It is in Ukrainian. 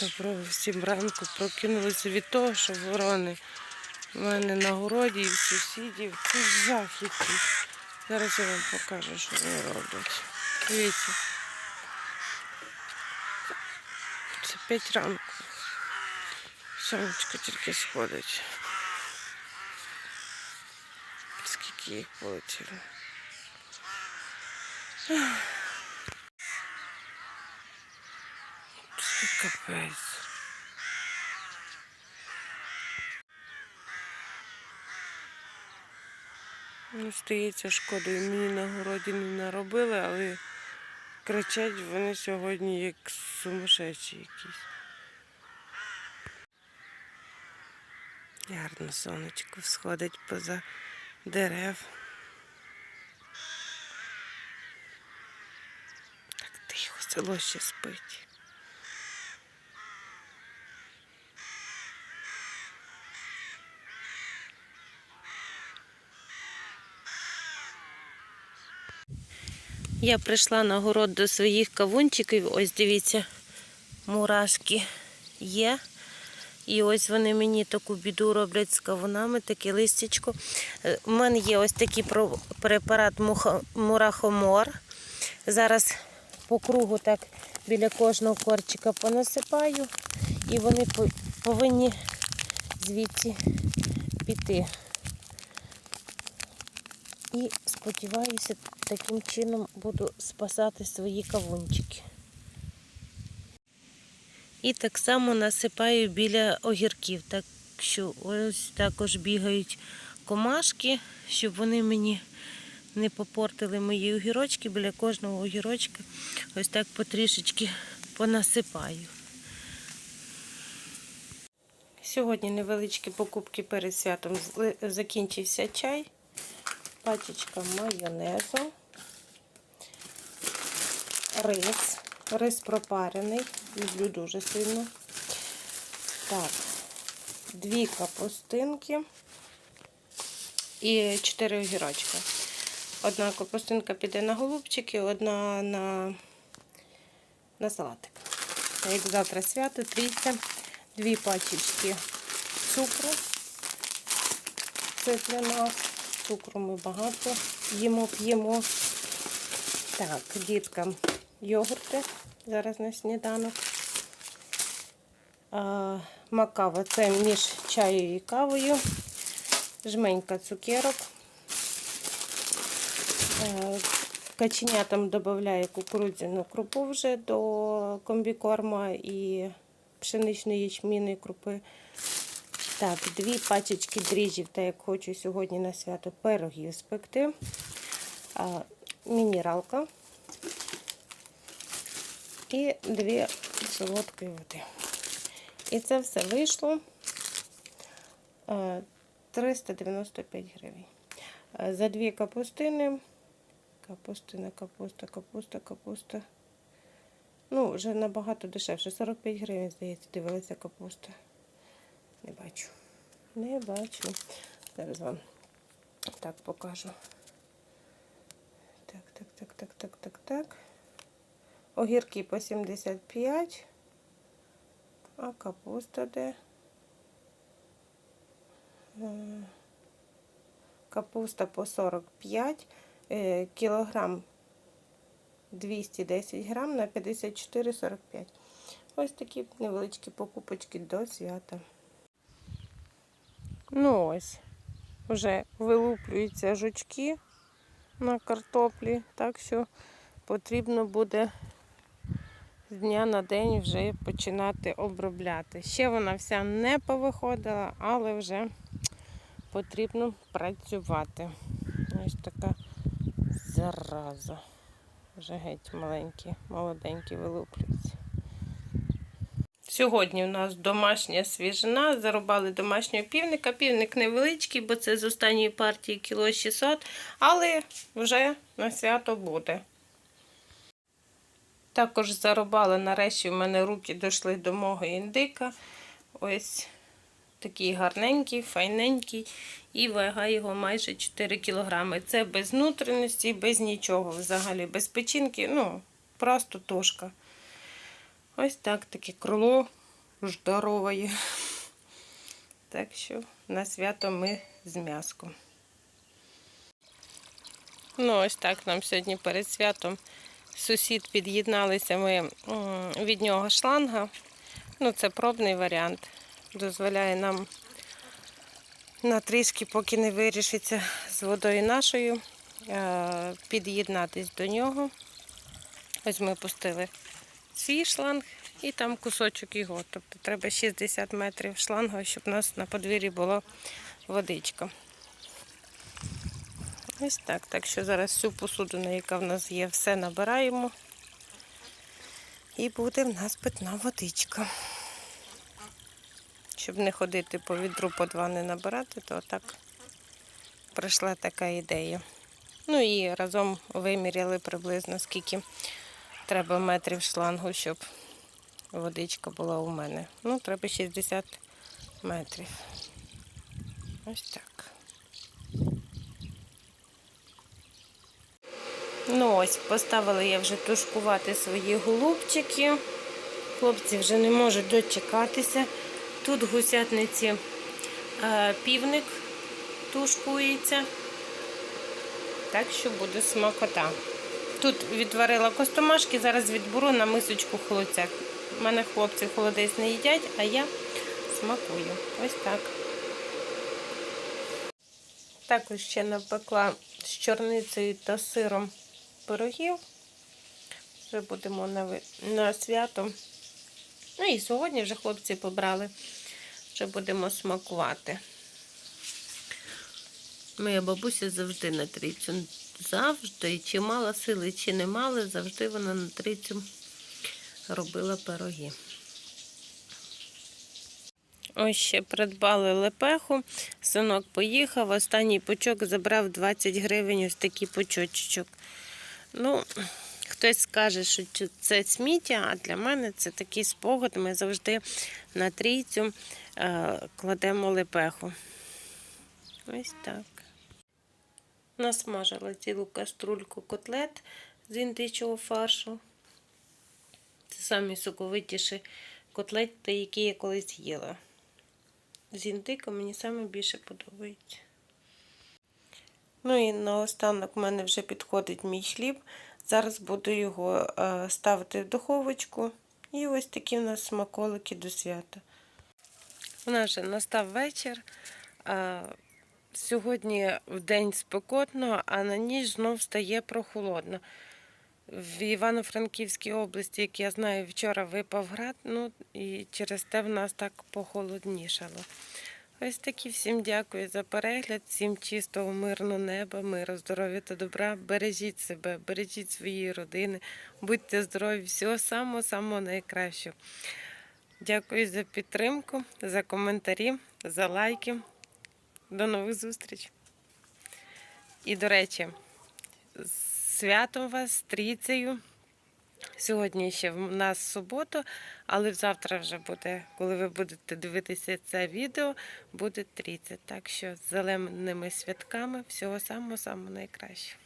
Доброго всім ранку прокинулися від того, що ворони в мене на городі і в сусідів. Це жах. Зараз я вам покажу, що вони роблять. Дивіться. Це 5 ранку. Сонечко тільки сходить. Скільки їх полетіло. Капець. Ну, стається шкодою. Мені на городі не наробили, але кричать вони сьогодні як сумасшедші якісь. Гарно сонечко всходить поза дерев. Так тихо, село ще спить. Я прийшла на город до своїх кавунчиків. Ось дивіться, мурашки є. І ось вони мені таку біду роблять з кавунами, таке листячко. Е, У мене є ось такий препарат мурахомор. Зараз по кругу так біля кожного корчика понасипаю, і вони повинні звідси піти. І сподіваюся, таким чином буду спасати свої кавунчики. І так само насипаю біля огірків. Так що ось також бігають комашки, щоб вони мені не попортили мої огірочки. Біля кожного огірочка ось так потрішечки понасипаю. Сьогодні невеличкі покупки перед святом. Закінчився чай, пачечка майонезу, рис. Рис пропарений, люблю дуже сильно. Так, дві капустинки і чотири огірочка. Одна капустинка піде на голубчики, одна на, на салатик. Як завтра свято, трійця, дві пачечки цукру. Це для. Цукру ми багато їмо, п'ємо. Так, діткам йогурти зараз на сніданок. А, макава це між чаю і кавою. Жменька цукерок. Е, Каченятам додаю кукурудзяну крупу вже до комбікорма і пшеничної ячмінної крупи. Так, дві пачечки дріжджів, так як хочу сьогодні на свято пирогів спекти. А, мінералка і дві солодкої води. І це все вийшло е, 395 гривень. Е, За дві капустини. Капустина, капуста, капуста, капуста. Ну, вже набагато дешевше. 45 гривень, здається, дивилася капуста. Не бачу. Не бачу. Зараз вам так покажу. Так, так, так, так, так, так, так. Огірки по 75, а капуста де? Е, Капуста по 45, е, кілограм 210 грам на 54,45. Ось такі невеличкі покупочки до свята. Ну ось, вже вилуплюються жучки на картоплі, так що потрібно буде з дня на день вже починати обробляти. Ще вона вся не повиходила, але вже потрібно працювати. Ось така зараза. Вже геть маленькі, молоденькі вилуплюються. Сьогодні у нас домашня свіжина, зарубали домашнього півника. Півник невеличкий, бо це з останньої партії кіло 600, але вже на свято буде. Також зарубали, нарешті в мене руки дійшли до мого індика. Ось такий гарненький, файненький, і вага його майже 4 кг. Це без внутрішності, без нічого взагалі, без печінки, ну, просто тушка. Ось так таке крило здорової. Так що на свято ми з м'яском. Ну, ось так нам сьогодні перед святом сусід під'єдналися ми від нього шланга. Ну, це пробний варіант. Дозволяє нам на трішки, поки не вирішиться з водою нашою, е, під'єднатись до нього. Ось ми пустили свій шланг і там кусочок його. Тобто треба 60 метрів шлангу, щоб у нас на подвір'ї була водичка. Ось так. Так що зараз всю посудину, яка в нас є, все набираємо. І буде в нас питна водичка. Щоб не ходити по відру по два не набирати, то так прийшла така ідея. Ну і разом виміряли приблизно скільки треба метрів шлангу, щоб водичка була у мене. Ну, треба 60 метрів. Ось так. Ну ось, поставила я вже тушкувати свої голубчики. Хлопці вже не можуть дочекатися. Тут в гусятниці е, півник тушкується. Так що буде смакота. Тут відварила костомашки, зараз відберу на мисочку холодця. У мене хлопці холодець не їдять, а я смакую. Ось так. Також ще напекла з чорницею та сиром пирогів. Вже будемо на, на свято. Ну і сьогодні вже хлопці побрали. Вже будемо смакувати. Моя бабуся завжди на трійцю. Завжди, чи мала сили, чи не мала, завжди вона на трійцю робила пироги. Ось ще придбали лепеху. Синок поїхав, останній пучок забрав 20 гривень, ось такий пучочок. Ну, хтось скаже, що це- це сміття, а для мене це такий спогад. Ми завжди на трійцю е, кладемо лепеху. Ось так. Насмажила цілу каструльку котлет з індичого фаршу. Це самі соковитіші котлети, які я колись їла. З індиком мені саме більше подобається. Ну і наостанок в мене вже підходить мій хліб. Зараз буду його е, ставити в духовочку. І ось такі в нас смаколики до свята. У нас вже настав вечір. Сьогодні в день спекотно, а на ніч знов стає прохолодно. В Івано-Франківській області, як я знаю, вчора випав град, ну і через те в нас так похолоднішало. Ось такі всім дякую за перегляд, всім чистого, мирного неба, миру, здоров'я та добра. Бережіть себе, бережіть свої родини, будьте здорові, всього самого-самого найкращого. Дякую за підтримку, за коментарі, за лайки. До нових зустріч. І, до речі, з святом вас, трійцею. Сьогодні ще в нас суботу, але завтра вже буде, коли ви будете дивитися це відео, буде трійця. Так що з зеленими святками всього самого-самого найкращого.